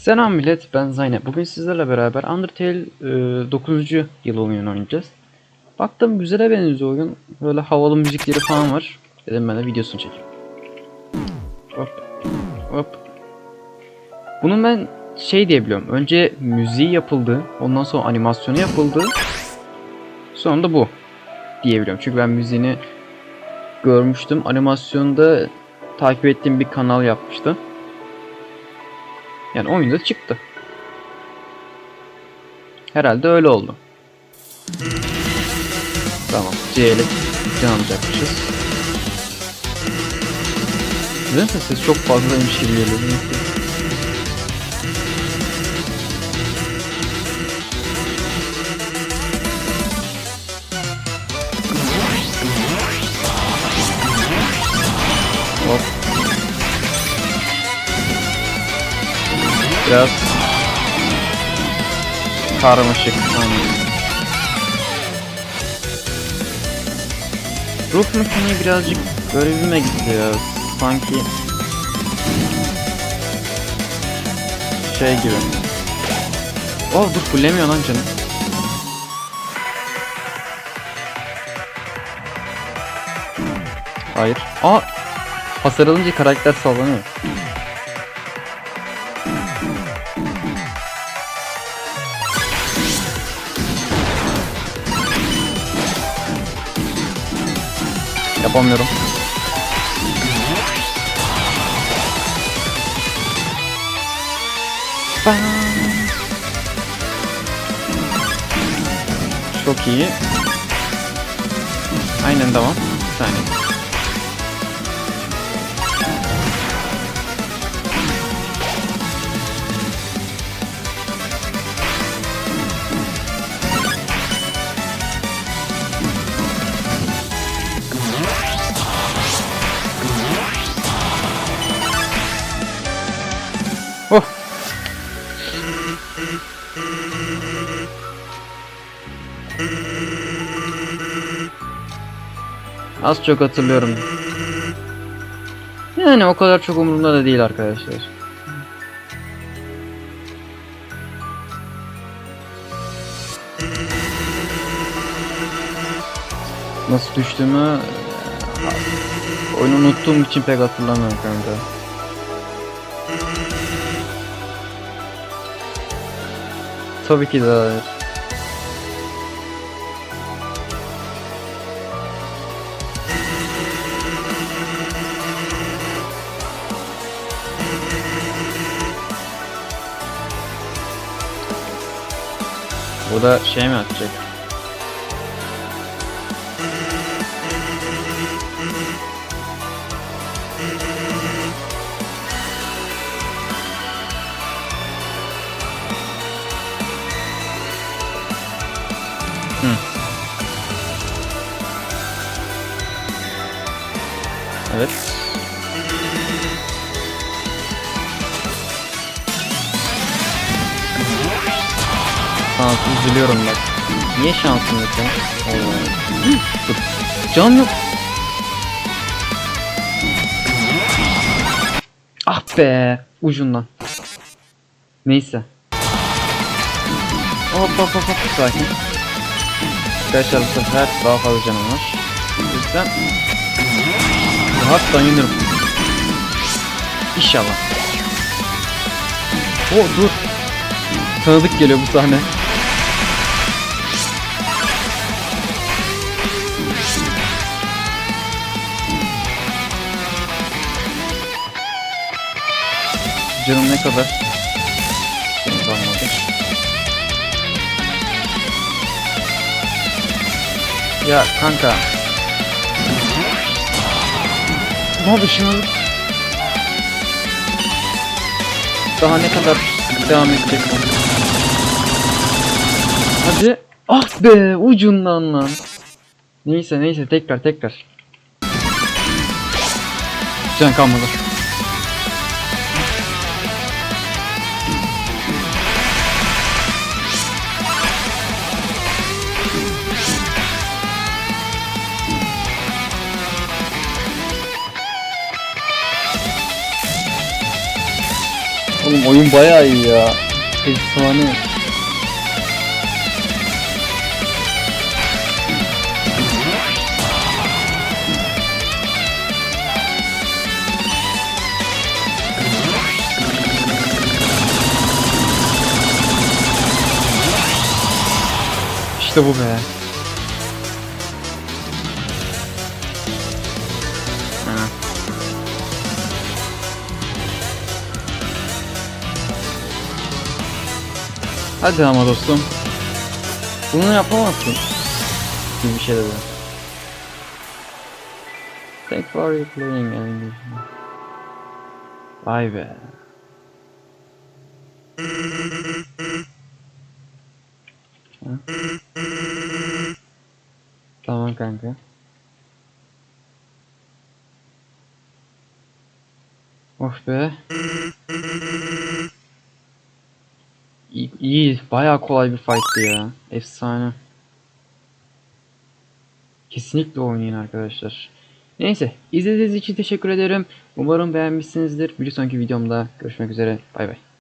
Selam millet ben Zeynep. Bugün sizlerle beraber Undertale e, 9. yıl oyunu oynayacağız. Baktım güzele benziyor oyun. Böyle havalı müzikleri falan var. Dedim ben de videosunu çekeyim. Hop. Hop. Bunun ben şey diye biliyorum. Önce müziği yapıldı. Ondan sonra animasyonu yapıldı. Sonra da bu. Diye biliyorum. Çünkü ben müziğini görmüştüm. Animasyonda takip ettiğim bir kanal yapmıştı. Yani oyunda çıktı. Herhalde öyle oldu. Tamam. C'yle can alacakmışız. Nedense ses çok fazlaymış gibi geliyor. Biraz karmaşık. Ruh mekaniği birazcık garibime gitti ya. Sanki şey gibi. Oh dur fullemiyor lan canım. Hayır. Aa! Hasar alınca karakter sallanıyor. Yapamıyorum. Bam. Çok iyi. Aynen devam. Bir saniye. Az çok hatırlıyorum. Yani o kadar çok umurumda da değil arkadaşlar. Nasıl düştüğümü oyunu unuttuğum için pek hatırlamıyorum kanka. Tabii ki de. Burada şey mi atacak? Hı. Evet. Tamam üzülüyorum bak. Niye şansım yok. Dur. Can yok. Ah be. Ucundan. Neyse. Hop hop hop hop. Sakin. Arkadaşlar sefer daha fazla canım var. O yüzden rahat dayanırım. İnşallah. O dur. Tanıdık geliyor bu sahne. Canım ne kadar? Canım kalmadı. Ya kanka. Abi şunu Daha ne kadar devam edecek? Hadi. Ah be ucundan lan. Neyse neyse tekrar tekrar. Can kalmadı. Bayağı iyi ya. Efsane. İşte bu be. Hadi ama dostum. Bunu yapamazsın. Gibi bir şey dedi. Thank for playing and Vay be. Tamam kanka. Of be. İyi. Bayağı kolay bir fight'tı ya. Efsane. Kesinlikle oynayın arkadaşlar. Neyse, izlediğiniz için teşekkür ederim. Umarım beğenmişsinizdir. Bir sonraki videomda görüşmek üzere. Bay bay.